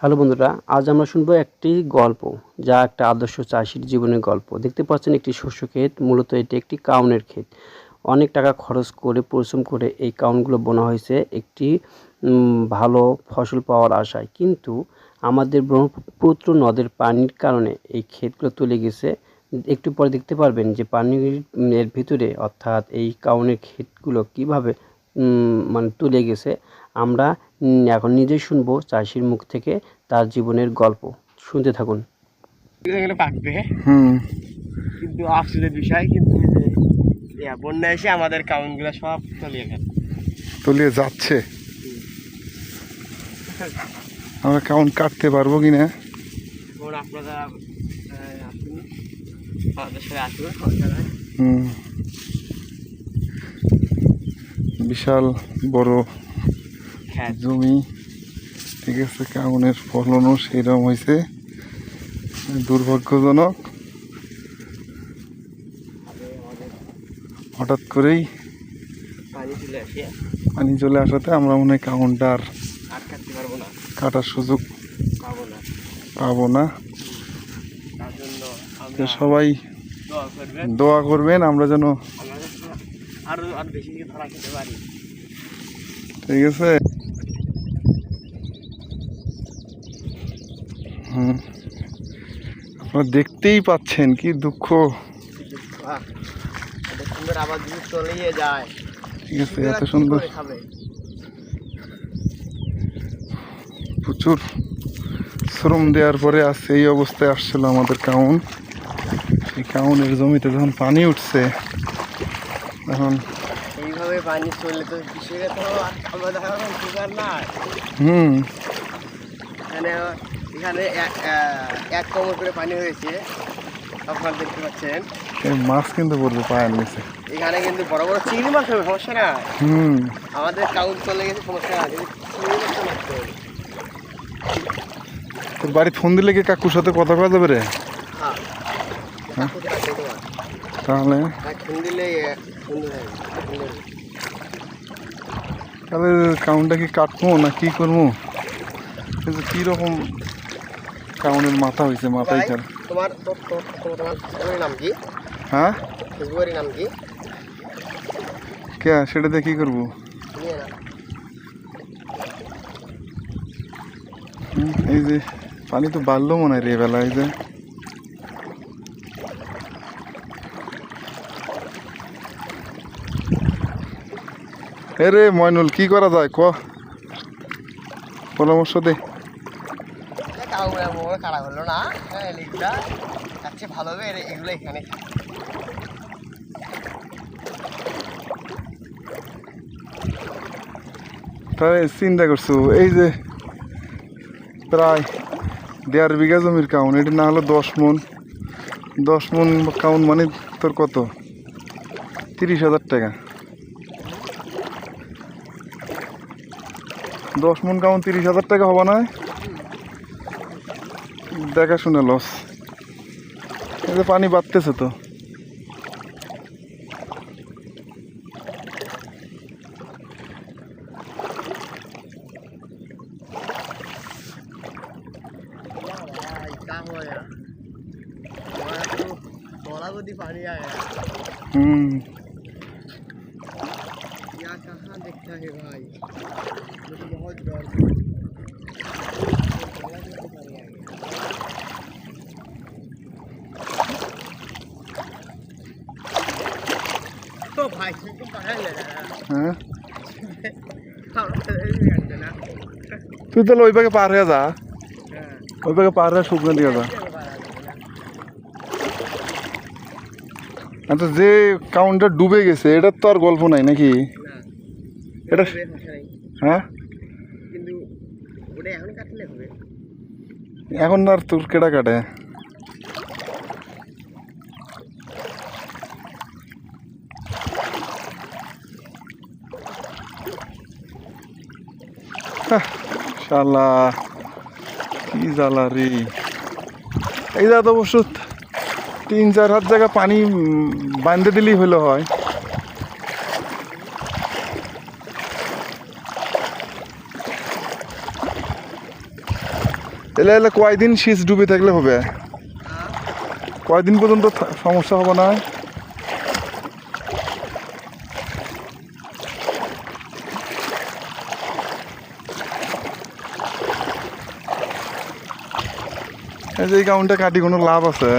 Hello বন্ধুরা, আজ আমরা শুনব একটি গল্প, যা একটা আদর্শ চাষির জীবনের গল্প। দেখতে পাচ্ছেন একটি শস্য ক্ষেত, মূলত এটি একটি কাউনের ক্ষেত। অনেক টাকা খরচ করে, পরিশ্রম করে এই কাউনগুলো বোনা হয়েছে একটি ভালো ফসল পাওয়ার আশায়। কিন্তু আমাদের ব্রহ্মপুত্র নদের পানির কারণে এই ক্ষেতগুলো তুলে গেছে। একটু পরে দেখতে পারবেন যে পানির এর ভিতরে অর্থাৎ এই কাউনের ক্ষেতগুলো কীভাবে মানে তুলে গেছে। আমরা এখন নিজেই শুনব চাষির মুখ থেকে তার জীবনের গল্প। শুনতে থাকুন। পাকবে হুম। কিন্তু আফসোসের বিষয় কিন্তু বন্যা এসে আমাদের কাউন্টগুলো সব তলিয়ে গেল। তলিয়ে যাচ্ছে। আমরা কাউন্ট কাটতে পারব কি না আপনারা আসুন। আমাদের সাথে আসুন বিশাল বড় জমি ঠিক আছে কাউনের ফলনও সেরকম হয়েছে। দুর্ভাগ্যজনক। হঠাৎ করেই পানি চলে আসাতে আমরা মনে হয় কাউন্টটা আর কাটার সুযোগ পাবো না। তো সবাই দোয়া করবেন। আমরা যেন ঠিক আছে হুম আপনারা দেখতেই পাচ্ছেন কি দুঃখ। ঠিক আছে এত সুন্দর। প্রচুর শ্রম দেওয়ার পরে আজ এই অবস্থায় আসছিল আমাদের কাউন। সেই কাউনের জমিতে যখন পানি উঠছে তখন এইভাবে পানি চললে তো কৃষকের তো আমাদের এখন সুগার হুম। এখানে এক- কোমর করে পানি হয়েছে। আপনারা দেখতে পাচ্ছেন। এই মাছ কিন্তু পড়বে পায়ের নিচে। এখানে কিন্তু বড় বড় চিংড়ি মাছ হবে সমস্যা না হুম। আমাদের কাউন্ট চলে গেছে সমস্যা না কিন্তু চিংড়ি নষ্ট তোর বাড়ি ফোন দিলে কি কাকুর সাথে কথা কওয়া যাবে রে? হ্যাঁ। হ্যাঁ? তাহলে? হবে। তাহলে কাউনটা কি কাটবো না কি করব? কিন্তু কীরকম কাউনের মাথা হয়েছে মাথায় তোর তোর তোমার তোমার নাম কি? হ্যাঁ? ফেসবুকের নাম কি? কে? সেটা দিয়ে কী করব? এই যে পানি তো বাড়লো মনে হয় রে বেলা এই যে। এ রে ময়নুল কি করা যায়? ক? পরামর্শ দে। মোড় খারাপ হলো না? হ্যাঁ হবে এগুলো এখানে থাক। চিন্তা করছ, এই যে প্রায় দেড় বিঘা জমির কাউন এটি না হলো দশ মন। দশ মন কাউন মানে তোর কত? তিরিশ হাজার টাকা। দশ মন কাউন তিরিশ হাজার টাকা হবে না? দেখাশুনে লস এই যে পানি বাড়তেছে তো भाई क्या हो गया हमारा तो थोड़ा बहुत ही पानी आया হুম यहाँ कहाँ दिखता है भाई मुझे तो बहुत डर হ্যাঁ? তুই তাহলে ওই পাখি পার হয়ে যা। ওই পাখি পার হয়ে শুকনো দিয়ে যা। আচ্ছা যে কাউন্টার ডুবে গেছে এটার তো আর গল্প নাই নাকি? এটা হ্যাঁ? এখন আর তোর কেটা কাটে? শালা কি জ্বালা রে এই তো অবশ্য তিন চার হাত জায়গা পানি বাঁধে দিলেই হলো হয়। এলে এলে কয়দিন শীষ ডুবে থাকলে হবে? কয়দিন পর্যন্ত সমস্যা হবে না? এই যে এই কাউন্টটা কাটি কোনো লাভ আছে?